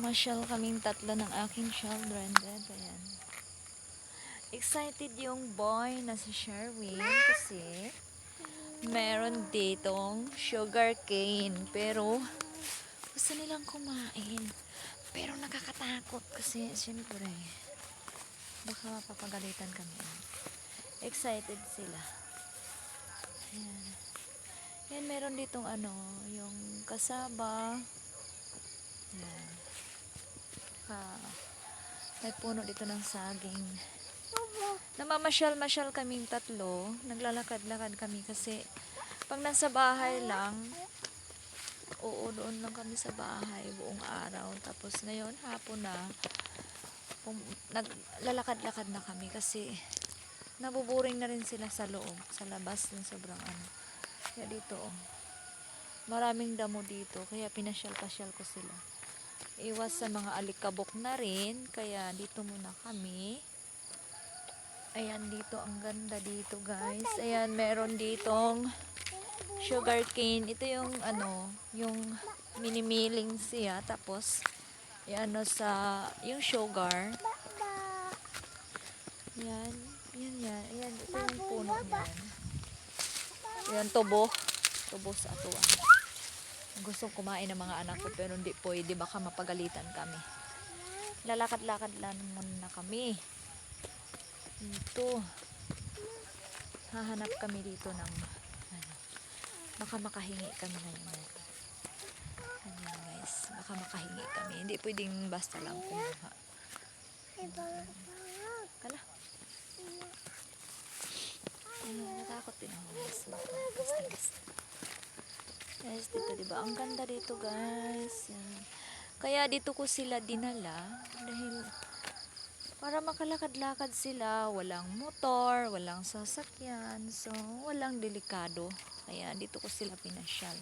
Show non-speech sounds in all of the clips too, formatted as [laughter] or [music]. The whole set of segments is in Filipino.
Masyal kaming tatlo ng aking children. Dad, ayan. Excited yung boy na si Sherwin kasi meron ditong sugar cane. Pero gusto nilang kumain. Pero nakakatakot kasi siyempre baka mapapagalitan kami. Excited sila. Ayan. Yan, meron ditong ano, yung kasaba. Yan. Ah, may puno dito ng saging. Namamasyal-masyal kaming tatlo. Naglalakad-lakad kami kasi pag nasa bahay lang, oo, doon lang kami sa bahay buong araw. Tapos ngayon, hapon na, pum- naglalakad-lakad na kami kasi nabuburing na rin sila sa loob, sa labas ng sobrang ano. Kaya dito, oh, maraming damo dito, kaya pinasyal-pasyal ko sila. Iwas sa mga alikabok na rin, kaya dito muna kami. Ayan, dito, ang ganda dito, guys. Ayan, meron ditong sugar cane. Ito yung, ano, yung minimiling siya. Tapos, yan, ano, sa, yung sugar. Yan, yan, yan. Ayan, ito yung puno niyan. Ayan, tubo. Tubo sa atuan. Gusto kumain ng mga anak ko pero hindi pwede baka mapagalitan kami. Lalakad-lakad lang muna kami. Dito. Hahanap kami dito ng ano, baka makahingi kami ngayon. Ayan guys, baka makahingi kami. Hindi pwedeng basta lang kumuha. Kala. Ayun, natakot din ako guys. Basta, basta. Guys, dito diba? Ang ganda dito guys. Kaya dito ko sila dinala dahil para makalakad-lakad sila, walang motor, walang sasakyan, so walang delikado. Kaya dito ko sila pinasyal.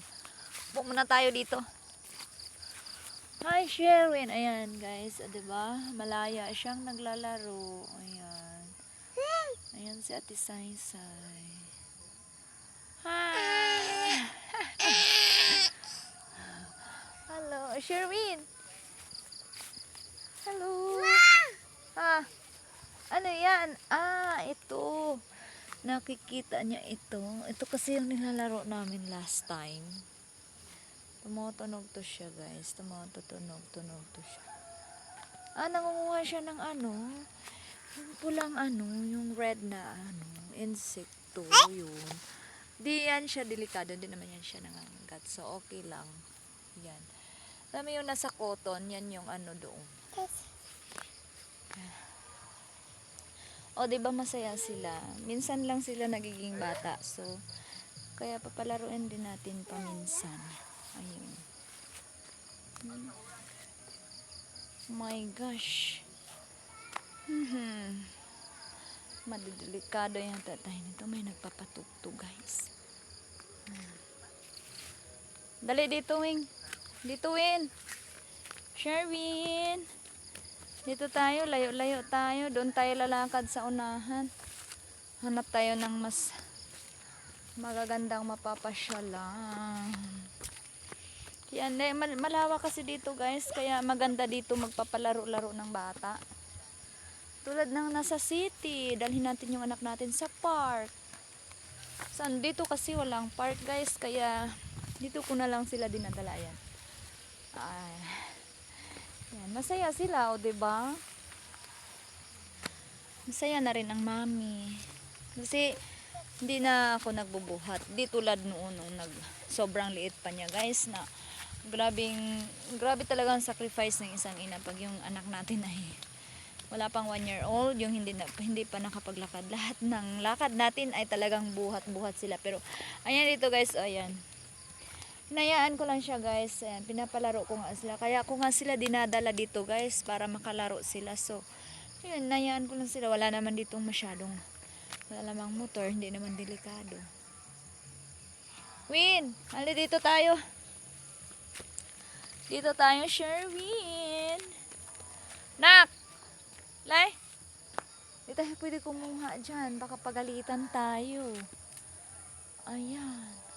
Upo muna tayo dito. Hi Sherwin! Ayan guys, ah, 'di ba? Malaya siyang naglalaro. Ayan. Ayan si Ate Saysay. Hi! Hello, Sherwin. Hello. Ah, ano yan? Ah, ito. Nakikita niya ito. Ito kasi yung nilalaro namin last time. Tumutunog to siya, guys. Tumutunog, tunog to siya. Ah, nangunguha siya ng ano, yung pulang ano, yung red na ano, insekto, yun. Di yan siya delikado, di naman yan siya nangangagat. So, okay lang. Yan. Alam mo yung nasa cotton, yan yung ano doon. O, di ba masaya sila? Minsan lang sila nagiging bata. So, kaya papalaruin din natin paminsan. Ayun. Hmm. My gosh. Mhm. Madidelikado yung tatay nito. May nagpapatugtog, guys. Hmm. Dali dito, Wing. Dito, Win. Sherwin. Dito tayo, layo-layo tayo. Doon tayo lalakad sa unahan. Hanap tayo ng mas magagandang mapapasyalan. Yan, eh, mal- malawak kasi dito guys, kaya maganda dito magpapalaro-laro ng bata. Tulad ng nasa city, dalhin natin yung anak natin sa park. San dito kasi walang park guys, kaya dito ko na lang sila dinadala yan. Ay. Yan, masaya sila, o 'di ba? Masaya na rin ang mami. Kasi hindi na ako nagbubuhat. Di tulad noon nung nag sobrang liit pa niya, guys, na grabing grabe talaga ang sacrifice ng isang ina pag yung anak natin ay wala pang one year old, yung hindi na, hindi pa nakapaglakad. Lahat ng lakad natin ay talagang buhat-buhat sila. Pero ayan dito guys, ayan. Hinayaan ko lang siya guys. Ayan, pinapalaro ko nga sila. Kaya ko nga sila dinadala dito guys para makalaro sila. So, ayun, hinayaan ko lang sila. Wala naman ditong masyadong wala namang motor. Hindi naman delikado. Win! Hali dito tayo. Dito tayo, Sherwin. Nak! Lay! Di tayo pwede kumuha dyan. Baka pagalitan tayo. Ayan.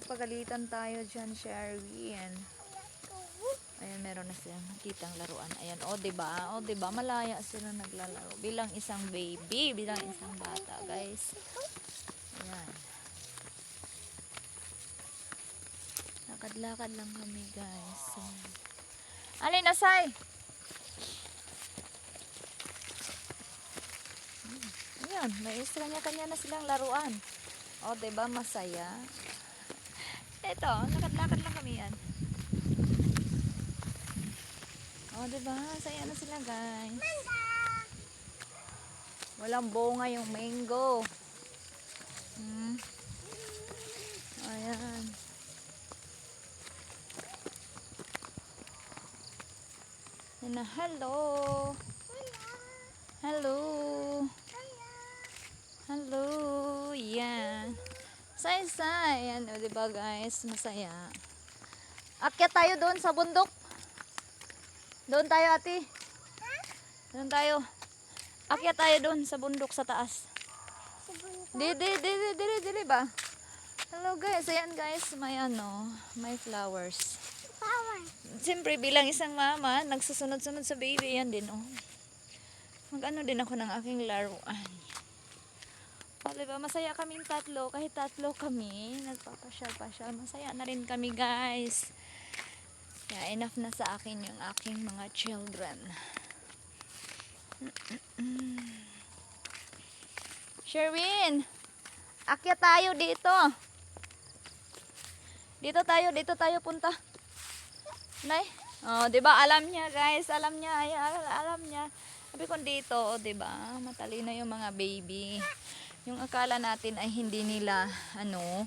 Pagalitan tayo dyan, Sherwin. Ayan, meron na silang nakitang laruan. Ayan, o, oh, diba? O, diba? Malaya sila naglalaro. Bilang isang baby, bilang isang bata, guys. Ayan. Lakad-lakad lang kami, guys. Alin, asay? Hmm, Ayan, may extra niya kanya na silang laruan. O, diba? Masaya. Ito, lakad-lakad lang kami yan. O, diba? Saya na sila, guys. Walang bunga yung mango. Hmm. Ayan. Yan na, hello. Hello. Hello. Yan. Say-say. Yan, o, diba, guys? Masaya. Akyat tayo doon sa bundok. Doon tayo, ate. Doon tayo. Akyat tayo doon sa bundok sa taas. Di, di, di, di, di, ba? Hello guys, ayan guys, may ano, may flowers. Siyempre, bilang isang mama, nagsusunod-sunod sa baby, yan din, oh. Mag-ano din ako ng aking laruan. O, diba, masaya kaming tatlo, kahit tatlo kami, nagpapasyal-pasyal, masaya na rin kami guys. Kaya enough na sa akin yung aking mga children. [clears throat] Sherwin, akyat tayo dito. Dito tayo, dito tayo punta. Nay, oh, 'di ba? Alam niya, guys. Alam niya, ay, al- alam niya. Sabi ko dito, 'di ba? Matalino yung mga baby. Yung akala natin ay hindi nila ano,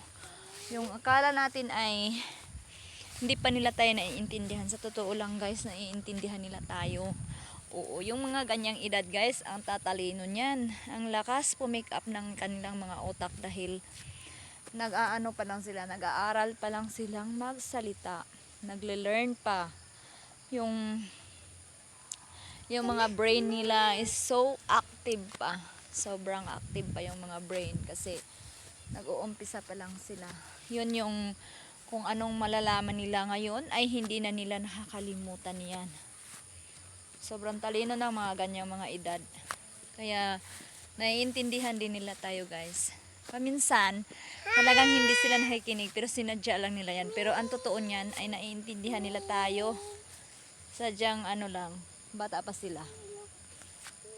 yung akala natin ay hindi pa nila tayo naiintindihan. Sa totoo lang guys, naiintindihan nila tayo. Oo, yung mga ganyang edad guys, ang tatalino niyan. Ang lakas po-make up ng kanilang mga utak dahil nag-aano pa lang sila, nag-aaral pa lang silang magsalita. Nagle-learn pa. Yung yung mga brain nila is so active pa. Sobrang active pa yung mga brain kasi nag-uumpisa pa lang sila. Yun yung kung anong malalaman nila ngayon ay hindi na nila nakakalimutan yan. Sobrang talino ng mga ganyang mga edad. Kaya naiintindihan din nila tayo guys. Paminsan, talagang hindi sila nakikinig pero sinadya lang nila yan. Pero ang totoo niyan ay naiintindihan nila tayo. Sadyang ano lang, bata pa sila.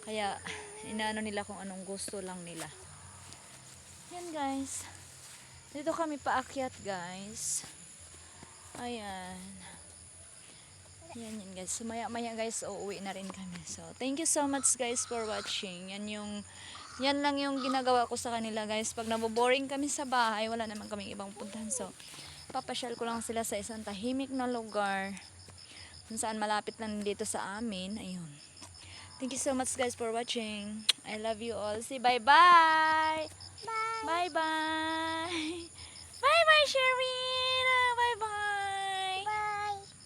Kaya inaano nila kung anong gusto lang nila. Yan guys. Dito kami paakyat guys. Ayan. Yan yan guys. So, maya maya guys uuwi na rin kami. So thank you so much guys for watching. Yan yung yan lang yung ginagawa ko sa kanila guys. Pag naboboring kami sa bahay, wala naman kaming ibang puntahan. So papasyal ko lang sila sa isang tahimik na lugar. Kung saan malapit lang dito sa amin. Ayun. Thank you so much guys for watching. I love you all. Say bye-bye. Bye-bye. [laughs] Bye-bye, Sherwin.